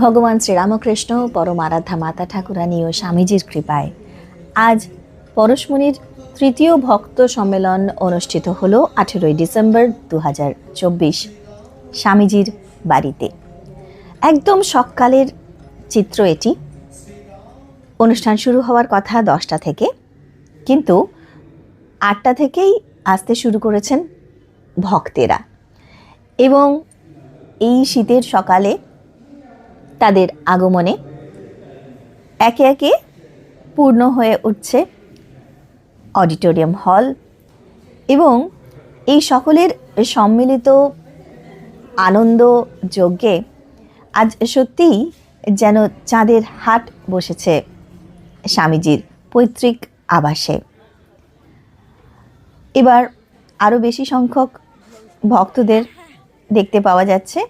ভগবান শ্রীরামকৃষ্ণ পরম আরাধ্যা মাতা ঠাকুরানী ও স্বামীজির কৃপায় আজ পরশমণির তৃতীয় ভক্ত সম্মেলন অনুষ্ঠিত হল আঠেরোই ডিসেম্বর দু স্বামীজির বাড়িতে। একদম সকালের চিত্র এটি। অনুষ্ঠান শুরু হওয়ার কথা দশটা থেকে, কিন্তু আটটা থেকেই আসতে শুরু করেছেন ভক্তেরা। এবং এই শীতের সকালে তাদের আগমনে একে একে পূর্ণ হয়ে উঠছে অডিটোরিয়াম হল এবং এই সকলের সম্মিলিত আনন্দ যজ্ঞে আজ সত্যিই যেন চাঁদের হাট বসেছে স্বামীজির পৈতৃক আবাসে। এবার আরও বেশি সংখ্যক ভক্তদের দেখতে পাওয়া যাচ্ছে।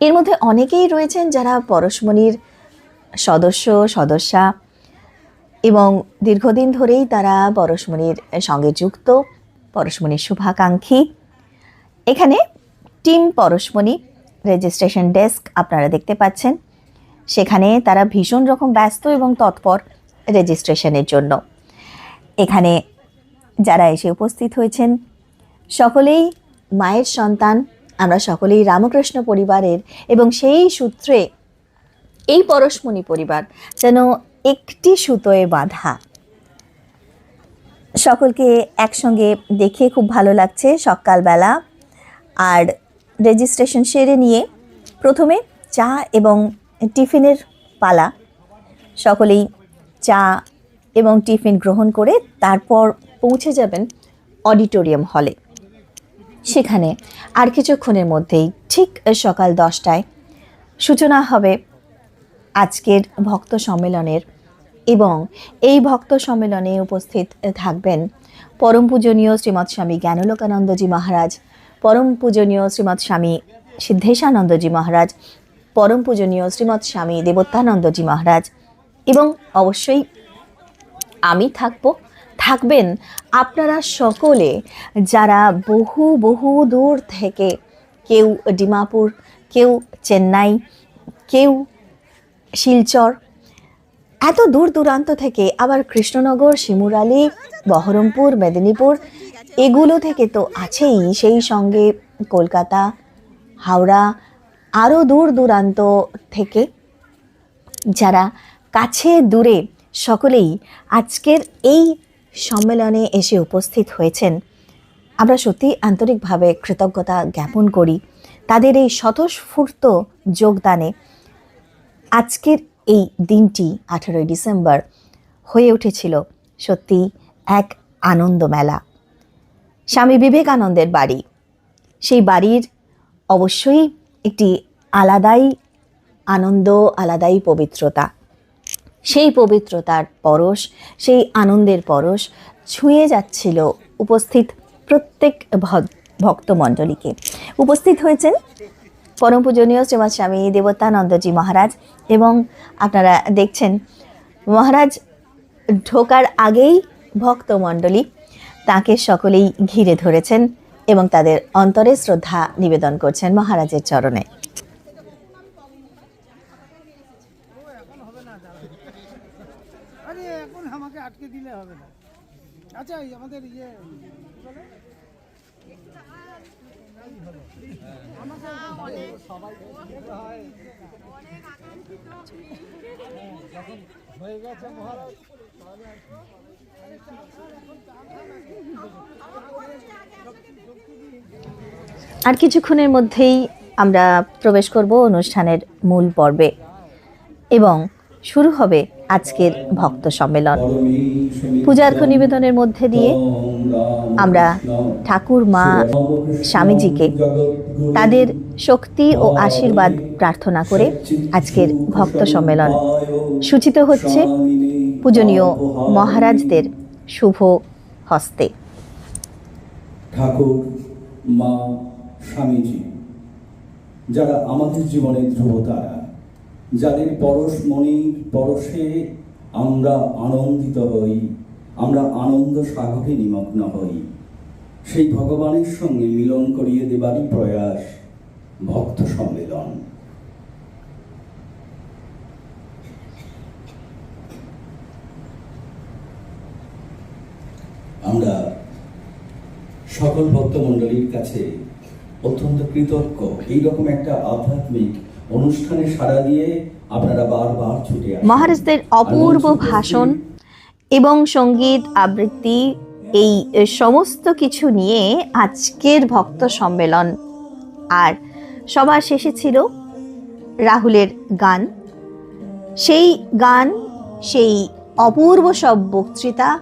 এর মধ্যে অনেকেই রয়েছেন যারা পরশমণির সদস্য, সদস্যা এবং দীর্ঘদিন ধরেই তারা পরশমণির সঙ্গে যুক্ত, পরশমণির শুভাকাঙ্ক্ষী। এখানে টিম পরশমণি রেজিস্ট্রেশন ডেস্ক আপনারা দেখতে পাচ্ছেন। সেখানে তারা ভীষণ রকম ব্যস্ত এবং তৎপর রেজিস্ট্রেশনের জন্য। এখানে যারা এসে উপস্থিত হয়েছেন। সকলেই মায়ের সন্তান, আমরা সকলেই রামকৃষ্ণ পরিবারের এবং সেই সূত্রে এই পরশমণি পরিবার যেন একটি সুতোয় বাঁধা। সকলকে একসঙ্গে দেখে খুব ভালো লাগছে সকালবেলা। আর রেজিস্ট্রেশন সেরে নিয়ে প্রথমে চা এবং টিফিনের পালা। সকলেই চা এবং টিফিন গ্রহণ করে তারপর পৌঁছে যাবেন অডিটোরিয়াম হলে। সেখানে আর কিছুক্ষণের মধ্যেই ঠিক সকাল দশটায় সূচনা হবে আজকের ভক্ত সম্মেলনের এবং এই ভক্ত সম্মেলনে উপস্থিত থাকবেন পরম পূজনীয় শ্রীমৎ স্বামী জ্ঞানলোকানন্দজি মহারাজ, পরম পূজনীয় শ্রীমৎ স্বামী সিদ্ধেশানন্দজি মহারাজ, পরম পূজনীয় শ্রীমৎ স্বামী দেবত্যানন্দজি মহারাজ এবং অবশ্যই আমি থাকব থাকবেন আপনারা সকলে যারা বহু বহু দূর থেকে কেউ ডিমাপুর, কেউ চেন্নাই, কেউ শিলচর, এত দূর দূরান্ত থেকে আবার কৃষ্ণনগর শিমুরালি বহরমপুর, মেদিনীপুর, এগুলো থেকে তো আছেই সেই সঙ্গে কলকাতা, হাওড়া আরও দূর দূরান্ত থেকে। যারা কাছে দূরে সকলেই আজকের এই সম্মেলনে এসে উপস্থিত হয়েছেন। আমরা সত্যি আন্তরিকভাবে কৃতজ্ঞতা জ্ঞাপন করি তাদের এই স্বতঃস্ফূর্ত যোগদানে। আজকের এই দিনটি আঠেরোই ডিসেম্বর হয়ে উঠেছিল সত্যি এক আনন্দ মেলা। স্বামী বিবেকানন্দের বাড়ি। সেই বাড়ির অবশ্যই একটি আলাদাই আনন্দ, আলাদাই পবিত্রতা। সেই পবিত্রতার পরশ, সেই আনন্দের পরশ ছুঁয়ে যাচ্ছিল উপস্থিত প্রত্যেক ভক্তমণ্ডলীকে। উপস্থিত হয়েছেন পরম পূজনীয় শ্রীমৎ স্বামী দেবতানন্দজি মহারাজ এবং আপনারা দেখছেন মহারাজ ঢোকার আগেই ভক্তমণ্ডলী তাকে সকলেই ঘিরে ধরেছেন এবং তাদের অন্তরে শ্রদ্ধা নিবেদন করছেন মহারাজের চরণে আরে এখন আমাকে আটকে দিলে হবে না আচ্ছা আমাদের ইয়ে আর কিছুক্ষণের মধ্যেই আমরা প্রবেশ করব অনুষ্ঠানের মূল পর্বে। এবং শুরু হবে আজকের ভক্ত সম্মেলন। পূজার্ঘ্য নিবেদনের মধ্যে দিয়ে আমরা ঠাকুর মা স্বামীজিকে তাদের শক্তি ও আশীর্বাদ প্রার্থনা করে আজকের ভক্ত সম্মেলন। সূচিত হচ্ছে পূজনীয় মহারাজদের শুভ হস্তে। ঠাকুর মা স্বামীজি, যারা আমাদের জীবনের ধ্রুবতারা যাদের পরশমণির পরশে আমরা আনন্দিত হই, আমরা আনন্দ সাগরে নিমগ্ন হই। সেই ভগবানের সঙ্গে মিলন করিয়ে দেবারই প্রয়াস, ভক্ত সম্মেলন। আমরা সকল ভক্তমণ্ডলীর কাছে অত্যন্ত কৃতজ্ঞ। এইরকম একটা আধ্যাত্মিক অনুষ্ঠানে সাড়া দিয়ে আপনারা বারবার ছুটে। মহারাজদের অপূর্ব ভাষণ এবং সংগীত আবৃত্তি এই সমস্ত কিছু নিয়ে আজকের ভক্ত সম্মেলন আর সবার শেষে ছিল রাহুলের গান সেই গান সেই অপূর্ব সব বক্তৃতা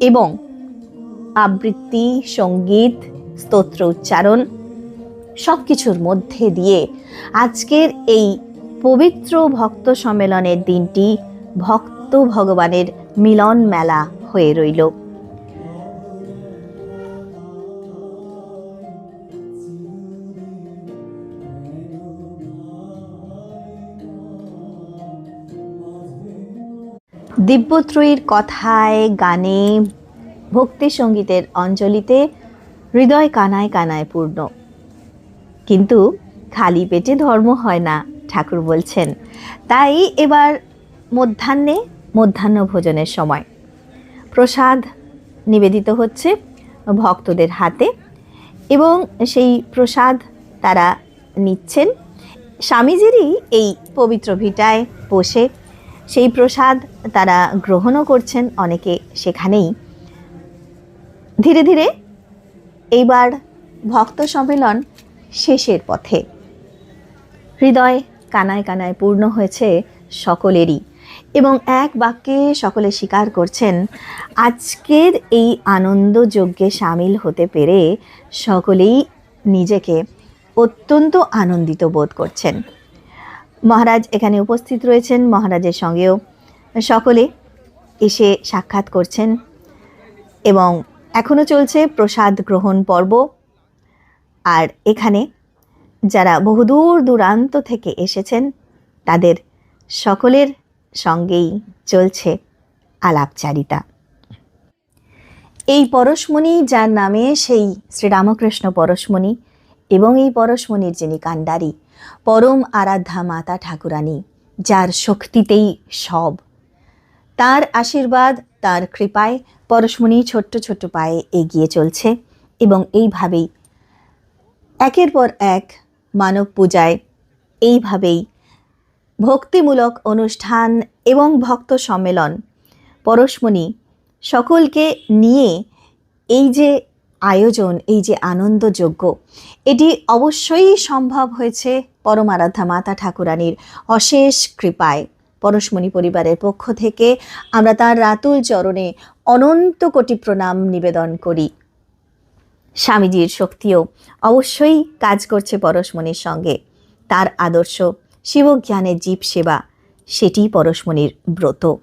এবং আবৃত্তি সংগীত স্তোত্র উচ্চারণ সব কিছুর মধ্যে দিয়ে আজকের এই পবিত্র ভক্ত সম্মেলনের দিনটি ভক্ত ভগবানের মিলন মেলা হয়ে রইল। দিব্যত্রয়ীর কথায়, গানে, ভক্তি সঙ্গীতের অঞ্জলিতে হৃদয় কানায় কানায় পূর্ণ। কিন্তু খালি পেটে ধর্ম হয় না, ঠাকুর বলছেন। তাই এবার মধ্যাহ্নে, মধ্যাহ্ন ভোজনের সময়। প্রসাদ নিবেদিত হচ্ছে ভক্তদের হাতে এবং সেই প্রসাদ তারা নিচ্ছেন। স্বামীজিরই এই পবিত্র ভিটায় বসে সেই প্রসাদ তারা গ্রহণও করছেন অনেকে সেখানেই। ধীরে ধীরে এইবার ভক্ত সম্মেলন শেষের পথে। হৃদয় কানায় কানায় পূর্ণ হয়েছে সকলেরই এবং এক বাক্যে সকলে স্বীকার করছেন, আজকের এই আনন্দ যজ্ঞে সামিল হতে পেরে সকলেই নিজেকে অত্যন্ত আনন্দিত বোধ করছেন। মহারাজ এখানে উপস্থিত রয়েছেন, মহারাজের সঙ্গেও সকলে এসে সাক্ষাৎ করছেন এবং এখনও চলছে প্রসাদ গ্রহণ পর্ব। আর এখানে যারা বহুদূর দূরান্ত থেকে এসেছেন, তাদের সকলের সঙ্গেই চলছে আলাপচারিতা। এই পরশমণি যার নামে সেই শ্রীরামকৃষ্ণ পরশমণি এবং এই পরশমণির যিনি কাণ্ডারি, পরম আরাধ্যা মাতা ঠাকুরানী, যার শক্তিতেই সব। তার আশীর্বাদ, তার কৃপায় পরশমণি ছোট্ট ছোট্ট পায়ে এগিয়ে চলছে এবং এইভাবেই একের পর এক মানব পূজায় এইভাবেই ভক্তিমূলক অনুষ্ঠান এবং ভক্ত সম্মেলন। পরশমণি সকলকে নিয়ে এই যে আয়োজন, এই যে আনন্দযোগ্য এটি অবশ্যই সম্ভব হয়েছে পরমারাধ্যা মাতা ঠাকুরানীর অশেষ কৃপায়। পরশমণি পরিবারের পক্ষ থেকে আমরা তার রাতুল চরণে অনন্ত কোটি প্রণাম নিবেদন করি। স্বামীজির শক্তিও অবশ্যই কাজ করছে পরশমণির সঙ্গে। তার আদর্শ শিবজ্ঞানের জীব সেবা, সেটি পরশমণির ব্রত।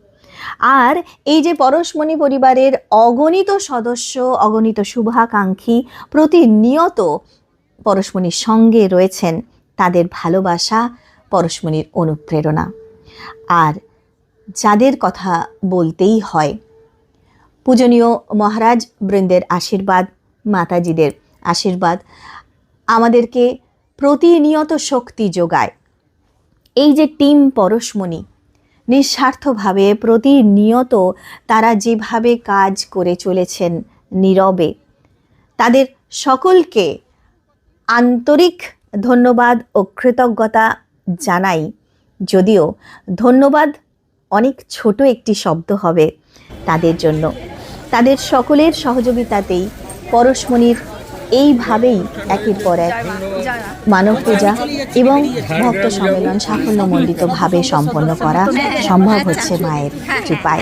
আর এই যে পরশমণি পরিবারের অগণিত সদস্য, অগণিত শুভাকাঙ্ক্ষী প্রতিনিয়ত পরশমণির সঙ্গে রয়েছেন, তাদের ভালোবাসা পরশমণির অনুপ্রেরণা। আর যাদের কথা বলতেই হয়, পূজনীয় মহারাজ বৃন্দের আশীর্বাদ মাতাজিদের আশীর্বাদ আমাদেরকে প্রতিনিয়ত শক্তি যোগায়। এই যে টিম পরশমণি, নিঃস্বার্থভাবে প্রতিনিয়ত তারা যেভাবে কাজ করে চলেছেন নীরবে, তাদের সকলকে আন্তরিক ধন্যবাদ ও কৃতজ্ঞতা জানাই। যদিও ধন্যবাদ অনেক ছোট একটি শব্দ হবে তাদের জন্য। তাদের সকলের সহযোগিতাতেই পরশমণির এইভাবেই একের পর এক মানব পূজা এবং ভক্ত সম্মেলন সাফল্যমণ্ডিতভাবে সম্পন্ন করা সম্ভব হচ্ছে মায়ের কৃপায়।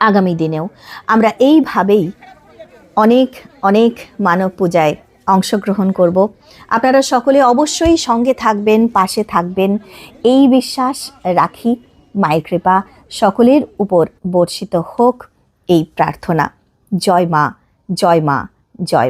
আগামী দিনেও আমরা এইভাবেই অনেক অনেক মানব পূজায় অংশগ্রহণ করব। আপনারা সকলে অবশ্যই সঙ্গে থাকবেন, পাশে থাকবেন। এই বিশ্বাস রাখি, মায়ের কৃপা সকলের উপর বর্ষিত হোক এই প্রার্থনা। জয় মা। জয় মা জয়